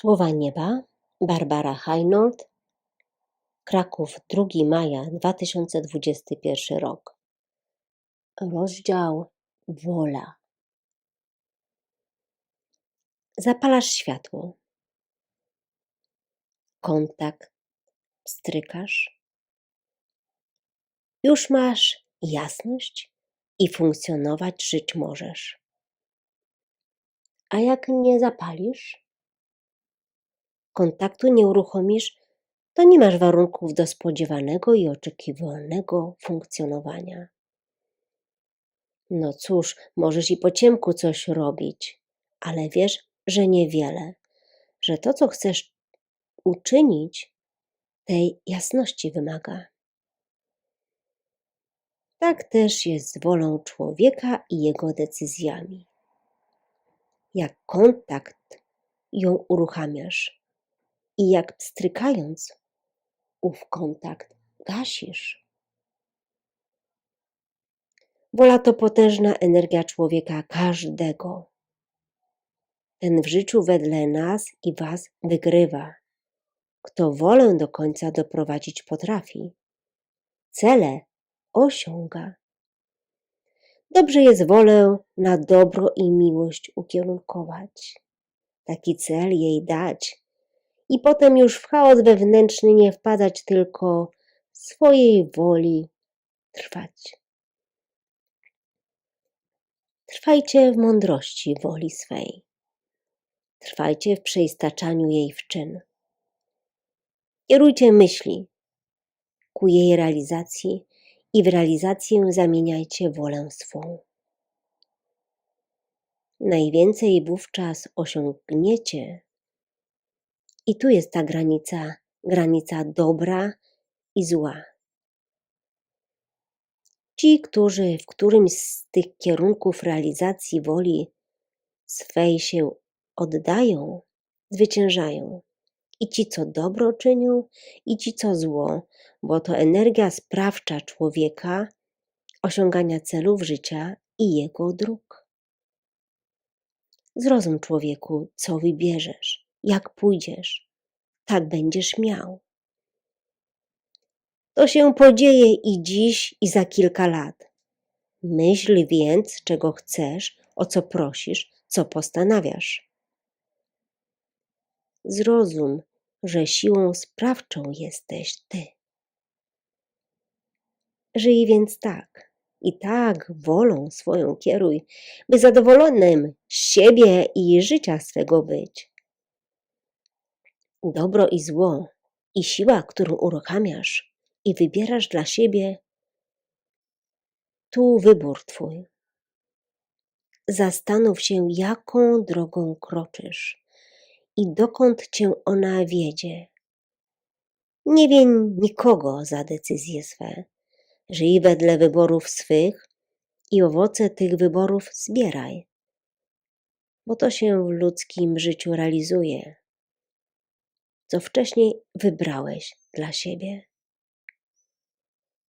Słowa nieba Barbara Heinold Kraków 2 maja 2021 rok Rozdział Wola Zapalasz światło. Kontakt strykasz. Już masz jasność i funkcjonować żyć możesz. A jak nie zapalisz, kontaktu nie uruchomisz, to nie masz warunków do spodziewanego i oczekiwanego funkcjonowania. No cóż, możesz i po ciemku coś robić, ale wiesz, że niewiele, że to, co chcesz uczynić, tej jasności wymaga. Tak też jest z wolą człowieka i jego decyzjami. Jak kontakt ją uruchamiasz i jak pstrykając ów kontakt gasisz. Wola to potężna energia człowieka każdego. Ten w życiu wedle nas i was wygrywa. Kto wolę do końca doprowadzić potrafi, cele osiąga. Dobrze jest wolę na dobro i miłość ukierunkować, taki cel jej dać i potem już w chaos wewnętrzny nie wpadać, tylko swojej woli trwać. Trwajcie w mądrości woli swej. Trwajcie w przeistaczaniu jej w czyn. Kierujcie myśli ku jej realizacji i w realizację zamieniajcie wolę swą. Najwięcej wówczas osiągniecie. I tu jest ta granica, granica dobra i zła. Ci, którzy w którymś z tych kierunków realizacji woli swej się oddają, zwyciężają. I ci, co dobro czynią, i ci, co zło, bo to energia sprawcza człowieka osiągania celów życia i jego dróg. Zrozum, człowieku, co wybierzesz, jak pójdziesz, tak będziesz miał. To się podzieje i dziś, i za kilka lat. Myśl więc, czego chcesz, o co prosisz, co postanawiasz. Zrozum, że siłą sprawczą jesteś Ty. Żyj więc tak i tak wolą swoją kieruj, by zadowolonym z siebie i życia swego być. Dobro i zło i siła, którą uruchamiasz i wybierasz dla siebie, tu wybór Twój. Zastanów się, jaką drogą kroczysz i dokąd Cię ona wiedzie. Nie win nikogo za decyzje swe. Żyj wedle wyborów swych i owoce tych wyborów zbieraj, bo to się w ludzkim życiu realizuje, co wcześniej wybrałeś dla siebie.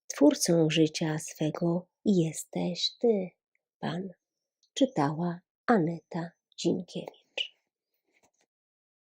Twórcą życia swego jesteś Ty, Pan. Czytała Aneta Dziękiewicz.